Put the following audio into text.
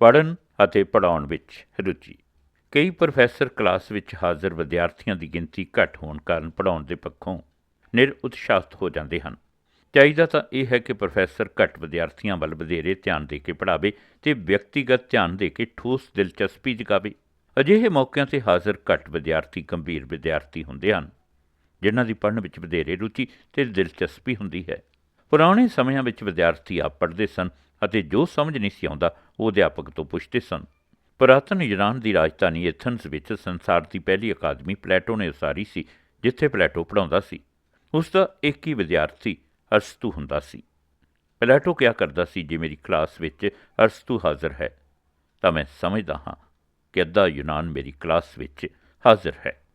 ਪੜ੍ਹਨ ਅਤੇ ਪੜ੍ਹਾਉਣ ਵਿੱਚ ਰੁਚੀ। ਕਈ ਪ੍ਰੋਫੈਸਰ ਕਲਾਸ ਵਿੱਚ ਹਾਜ਼ਰ ਵਿਦਿਆਰਥੀਆਂ ਦੀ ਗਿਣਤੀ ਘੱਟ ਹੋਣ ਕਾਰਨ ਪੜ੍ਹਾਉਣ ਦੇ ਪੱਖੋਂ ਨਿਰਉਤਸ਼ਾਹਿਤ ਹੋ ਜਾਂਦੇ ਹਨ। ਚਾਹੀਦਾ ਤਾਂ ਇਹ ਹੈ ਕਿ ਪ੍ਰੋਫੈਸਰ ਘੱਟ ਵਿਦਿਆਰਥੀਆਂ ਵੱਲ ਵਧੇਰੇ ਧਿਆਨ ਦੇ ਕੇ ਪੜ੍ਹਾਵੇ ਤੇ ਵਿਅਕਤੀਗਤ ਧਿਆਨ ਦੇ ਕੇ ਠੋਸ ਦਿਲਚਸਪੀ ਜਗਾਵੇ। ਅਜਿਹੇ ਮੌਕਿਆਂ ਤੇ ਹਾਜ਼ਰ ਘੱਟ ਵਿਦਿਆਰਥੀ ਗੰਭੀਰ ਵਿਦਿਆਰਥੀ ਹੁੰਦੇ ਹਨ, ਜਿਨ੍ਹਾਂ ਦੀ ਪੜ੍ਹਨ ਵਿੱਚ ਵਧੇਰੇ ਰੁਚੀ ਤੇ ਦਿਲਚਸਪੀ ਹੁੰਦੀ ਹੈ। ਪੁਰਾਣੇ ਸਮਿਆਂ ਵਿੱਚ ਵਿਦਿਆਰਥੀ ਆਪ ਪੜ੍ਹਦੇ ਸਨ ਅਤੇ ਜੋ ਸਮਝ ਨਹੀਂ ਸੀ ਆਉਂਦਾ, ਉਹ ਅਧਿਆਪਕ ਤੋਂ ਪੁੱਛਦੇ ਸਨ। ਪੁਰਾਤਨ ਯੂਨਾਨ ਦੀ ਰਾਜਧਾਨੀ ਐਥਨਸ ਵਿੱਚ ਸੰਸਾਰ ਦੀ ਪਹਿਲੀ ਅਕਾਦਮੀ ਪਲੇਟੋ ਨੇ ਉਸਾਰੀ ਸੀ, ਜਿੱਥੇ ਪਲੇਟੋ ਪੜ੍ਹਾਉਂਦਾ ਸੀ। ਉਸ ਦਾ ਇੱਕ ਹੀ ਵਿਦਿਆਰਥੀ ਅਰਸਤੂ ਹੁੰਦਾ ਸੀ। ਪਲੇਟੋ ਕਿਹਾ ਕਰਦਾ ਸੀ, ਜੇ ਮੇਰੀ ਕਲਾਸ ਵਿੱਚ ਅਰਸਤੂ ਹਾਜ਼ਰ ਹੈ, ਤਾਂ ਮੈਂ ਸਮਝਦਾ ਹਾਂ ਕਿ ਅੱਧਾ ਯੂਨਾਨ ਮੇਰੀ ਕਲਾਸ ਵਿੱਚ ਹਾਜ਼ਰ ਹੈ।